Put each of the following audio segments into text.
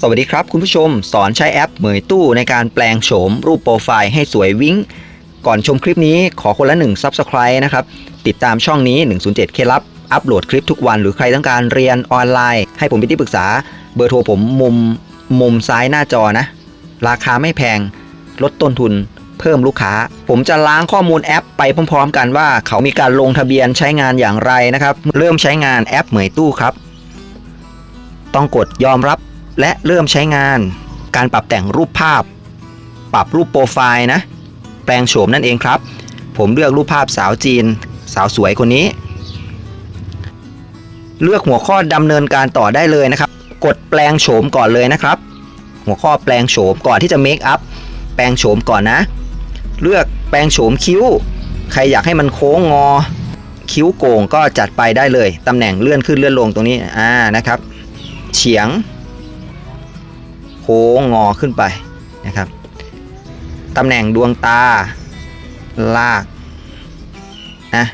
สวัสดีครับคุณผู้ชม สอนใช้แอปเหมยตู้ในการแปลงโฉมรูปโปรไฟล์ให้สวยวิ้ง ก่อนชมคลิปนี้ขอคนละ1 Subscribe นะครับ ติดตามช่องนี้ 107 เคล็ดลับ อัปโหลดคลิปทุกวันหรือใครต้องการเรียนออนไลน์ ให้ผมเป็นที่ปรึกษา เบอร์โทรผมมุมมุมซ้ายหน้าจอนะ ราคาไม่แพง ลดต้นทุน เพิ่มลูกค้า ผมจะล้างข้อมูลแอปไปพร้อม ๆ กันว่าเขามีการลงทะเบียนใช้งานอย่างไรนะครับ เริ่มใช้งานแอปเหมยตู้ครับ ต้องกดยอมรับ และเริ่มใช้งานการปรับแต่งรูปภาพ ปรับรูปโปรไฟล์นะ แปลงโฉมนั่นเองครับ ผมเลือกรูปภาพสาวจีน สาวสวยคนนี้ เลือกหัวข้อดำเนินการต่อได้เลยนะครับ กดแปลงโฉมก่อนเลยนะครับ หัวข้อแปลงโฉมก่อนที่จะเมคอัพแปลงโฉมก่อนนะ เลือกแปลงโฉมคิ้ว ใครอยากให้มันโค้งงอ คิ้วโก่งก็จัดไปได้เลยตำแหน่งเลื่อนขึ้นเลื่อนลงตรงนี้อ่านะครับ เฉียง โค้งงอขึ้นไปนะครับตำแหน่งดวงตา ลากนะ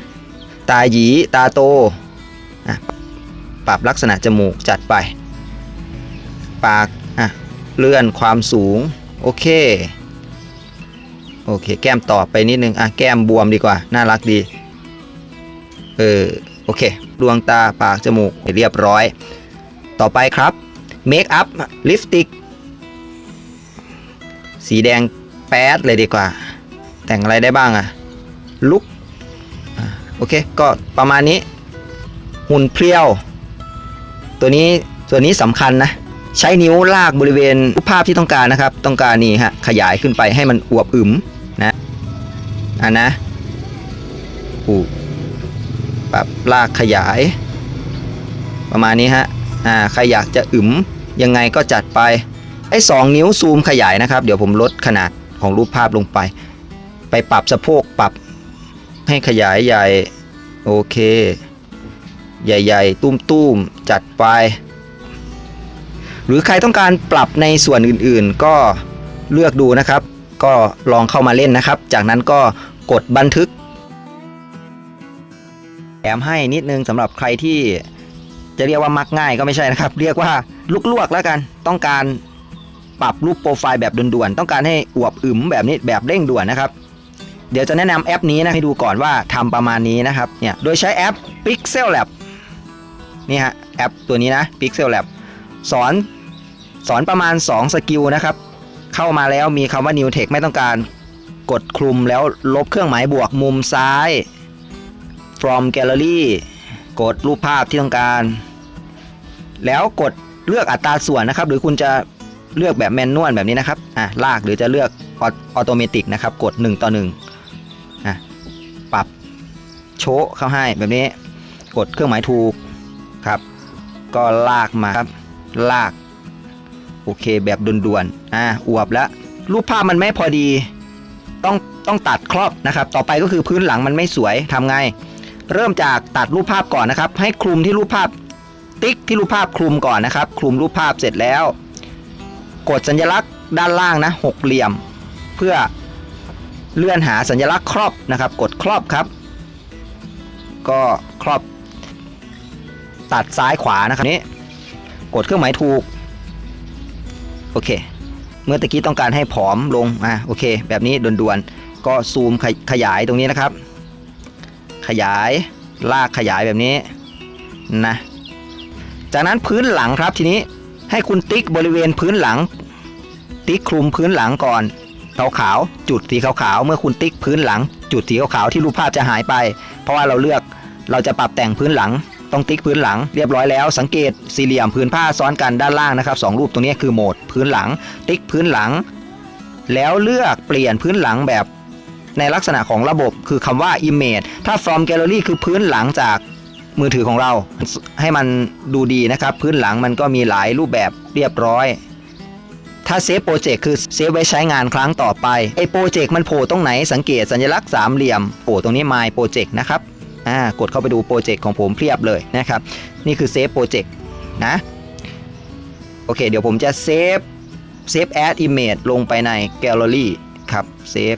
ตาหยีตาโตอะปรับลักษณะจมูกจัดไป ปากอะเลื่อนความสูง โอเค โอเค แก้มต่อไปนิดนึง อะ แก้มบวมดีกว่า น่ารักดี เออ โอเค ดวงตาปากจมูกเรียบร้อย ต่อไปครับเมคอัพลิปสติก สีแดงแป๊ดเลยดีกว่า แต่งอะไรได้บ้างอะลุกโอเค ก็ประมาณนี้ หุ่นเพรียว ตัวนี้ตัวนี้สำคัญนะ ใช้นิ้วลากบริเวณรูปภาพที่ต้องการนะครับ ต้องการนี่ฮะขยายขึ้นไปให้มันอวบอึมนะอะนะอูปรับลากขยาย ประมาณนี้ฮะอ่าใครอยากจะอึมยังไงก็จัดไป ไอ้สองนิ้วซูมขยายนะครับ เดี๋ยวผมลดขนาดของรูปภาพลงไป ไปปรับสะโพกปรับให้ขยายใหญ่โอเค ใหญ่ๆ ตุ้มๆ จัดไป หรือใครต้องการปรับในส่วนอื่นๆ ก็เลือกดูนะครับ ก็ลองเข้ามาเล่นนะครับ จากนั้นก็กดบันทึกแถมให้นิดนึงสำหรับใครที่จะเรียกว่ามักง่ายก็ไม่ใช่นะครับ เรียกว่าลุกลวกแล้วกัน ต้องการ ปรับรูปโปรไฟล์แบบด่วนๆ ต้องการให้อวบอึมแบบนี้แบบเร่งด่วนนะครับ เดี๋ยวจะแนะนำแอปนี้นะให้ดูก่อนว่าทำประมาณนี้นะครับเนี่ยโดยใช้แอป Pixel Lab นี่ฮะแอปตัวนี้นะ Pixel Lab สอนสอนประมาณ 2 สกิลนะครับ เข้ามาแล้วมีคำว่า New Text ไม่ต้องการกดคลุมแล้วลบเครื่องหมายบวกมุมซ้าย from gallery กดรูปภาพที่ต้องการ แล้วกดเลือกอัตราส่วนนะครับ หรือคุณจะ เลือกแบบแมนนวลแบบนี้นะครับอะลากหรือจะเลือกออโตเมติกนะครับ กด 1 ต่อ1อะปรับโชะเข้าให้แบบนี้ กดเครื่องหมายถูกครับ ก็ลากมาครับ ลาก โอเคแบบด่วนๆอะอวบแล้วรูปภาพมันไม่พอดี ต้องต้องตัดครอบนะครับ ต่อไปก็คือพื้นหลังมันไม่สวยทำไง เริ่มจากตัดรูปภาพก่อนนะครับ ให้คลุมที่รูปภาพติ๊กที่รูปภาพคลุมก่อนนะครับ คลุมรูปภาพเสร็จแล้ว กดสัญลักษณ์ด้านล่างนะหกเหลี่ยม เพื่อเลื่อนหาสัญลักษณ์ครอบนะครับ กดครอบครับ ก็ครอบ ตัดซ้ายขวานะครับนี้ กดเครื่องหมายถูก โอเค เมื่อตะกี้ต้องการให้ผอมลงอะโอเค แบบนี้ด่วนๆ ก็ซูมขขยายตรงนี้นะครับ ขยายลากขยายแบบนี้นะจากนั้นพื้นหลังครับทีนี้ ให้คุณติ๊กบริเวณพื้นหลัง ติ๊กคลุมพื้นหลังก่อนขาวขาวจุดสีขาวขาวเมื่อคุณติ๊กพื้นหลัง จุดสีขาวขาวที่รูปภาพจะหายไป เพราะว่าเราเลือกเราจะปรับแต่งพื้นหลังต้องติ๊กพื้นหลังเรียบร้อยแล้วสังเกตสี่เหลี่ยมพื้นผ้าซ้อนกันด้านล่างนะครับสองรูปตรงนี้คือโหมดพื้นหลัง ติ๊กพื้นหลัง แล้วเลือกเปลี่ยนพื้นหลังแบบในลักษณะของระบบคือคำว่า image ถ้า from gallery คือพื้นหลังจาก มือถือของเราให้มันดูดีนะครับ พื้นหลังมันก็มีหลายรูปแบบเรียบร้อย ถ้าเซฟโปรเจกต์คือเซฟไว้ใช้งานครั้งต่อไปไอ้โปรเจกต์มันโผล่ตรงไหนสังเกตสัญลักษณ์สามเหลี่ยมโผล่ตรงนี้ My Project นะครับอ่ากดเข้าไปดูโปรเจกต์ของผมเพียบเลยนะครับ นี่คือเซฟโปรเจกต์นะโอเค เดี๋ยวผมจะเซฟเซฟแอดอิมเมจลงไปในแกลเลอรี่ครับเซฟ